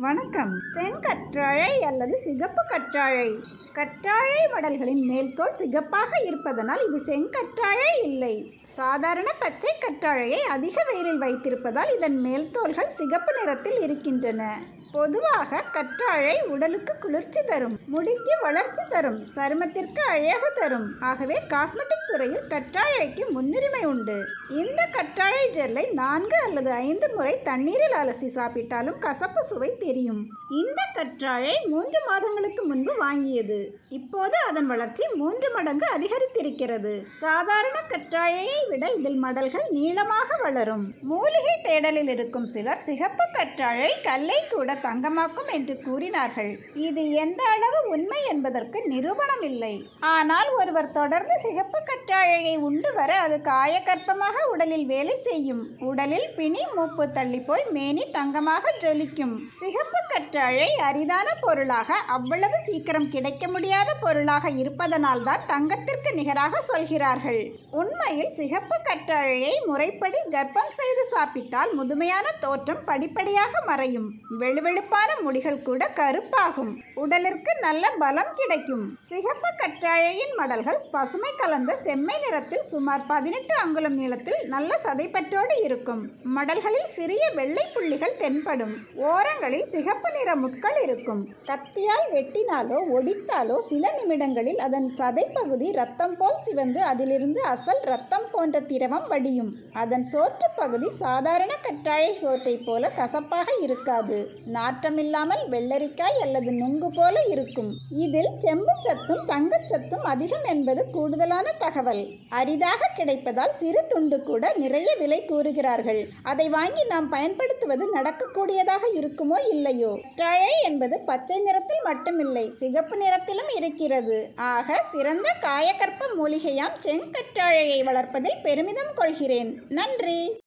வணக்கம். செங்கற்றாழை அல்லது சிகப்பு கற்றாழை. கற்றாழை மடல்களின் மேல்தோல் சிகப்பாக இருப்பதனால் இது செங்கற்றாழை இல்லை. சாதாரண பச்சை கற்றாழையை அதிக வெயிலில் வைத்திருப்பதால் இதன் மேல்தோல்கள் சிகப்பு நிறத்தில் இருக்கின்றன. பொதுவாக கற்றாழை உடலுக்கு குளிர்ச்சி தரும் முடிக்கு வளர்ச்சி தரும் சருமத்திற்கு அழகு தரும். ஆகவே காஸ்மெட்டிக் துறையில் கற்றாழைக்கு முன்னுரிமை உண்டு. இந்த கற்றாழை ஜெல்லை நான்கு அல்லது ஐந்து முறை தண்ணீரில் அலசி சாப்பிட்டாலும் கசப்பு சுவை தெரியும். இந்த கற்றாழை மூன்று மாதங்களுக்கு முன்பு வாங்கியது. இப்போது அதன் வளர்ச்சி மூன்று மடங்கு அதிகரித்திருக்கிறது. சாதாரண கற்றாழையை விட இதில் மடல்கள் நீளமாக வளரும். மூலிகை தேடலில் இருக்கும் சிலர் சிகப்பு கற்றாழை கல்லை கூட தங்கமாக்கும் என்று கூறினார்கள். இது எந்த அளவு உண்மை என்பதற்கு நிரூபணம் இல்லை ஆனால் ஒருவர் தொடர்ந்து சிகப்பு கற்றாழையை உண்டு வர அது காயக்கற்பமாக உடலில் வேலை செய்யும். உடலில் பிணி மூப்பு தள்ளி போய் மேனி தங்கமாக ஜொலிக்கும். சிகப்பு கற்றாழை அரிதான பொருளாக அவ்வளவு சீக்கிரம் கிடைக்க முடியாத பொருளாக இருப்பதனால்தான் தங்கத்திற்கு நிகராக சொல்கிறார்கள். உண்மையில் சிகப்பு கற்றாழையை முறைப்படி கர்ப்பம் செய்து சாப்பிட்டால் முதுமையான தோற்றம் படிப்படியாக மறையும். வெளுவெளுப்பான முடிகள் கூட கருப்பாகும். உடலிற்கு நல்ல பலம் கிடைக்கும். சிகப்பு கற்றாழையின் மடல்கள் பசுமை கலந்த செம்மை நிறத்தில் சுமார் பதினெட்டு அங்குலம் நீளத்தில் நல்ல சதைப்பற்றோடு இருக்கும். மடல்களில் சிறிய வெள்ளை புள்ளிகள் தென்படும். ஓரங்களில் சிகப்பு நிற முட்கள் இருக்கும். கத்தியால் வெட்டினாலோ ஒடித்தாலோ சில நிமிடங்களில் அதன் சதைப்பகுதி ரத்தம் போல் சிவந்து அதிலிருந்து அசல் ரத்தம் போன்ற திரவம் வடியும். அதன் சோற்று பகுதி சாதாரண கற்றாழை சோற்றை போல கசப்பாக இருக்காது. நாற்றமில்லாமல் வெள்ளரிக்காய் அல்லது நுங்கு போல இருக்கும். இதில் செம்பு சத்தும் தங்கச்சத்தும் அதிகம் என்பது கூடுதலான தகவல். அரிதாக கிடைப்பதால் சிறு துண்டு கூட நிறைய விலை கூறுகிறார்கள். அதை வாங்கி நாம் பயன்படுத்துவது நடக்கக்கூடியதாக இருக்குமோ இல்லையோ? தழை என்பது பச்சை நிறத்தில் மட்டுமில்லை சிகப்பு நிறத்திலும் இருக்கிறது. ஆக சிறந்த காயக்கற்ப மூலிகையாம் செங்கற்றாழையை வளர்ப்பதில் பெருமிதம் கொள்கிறேன். நன்றி!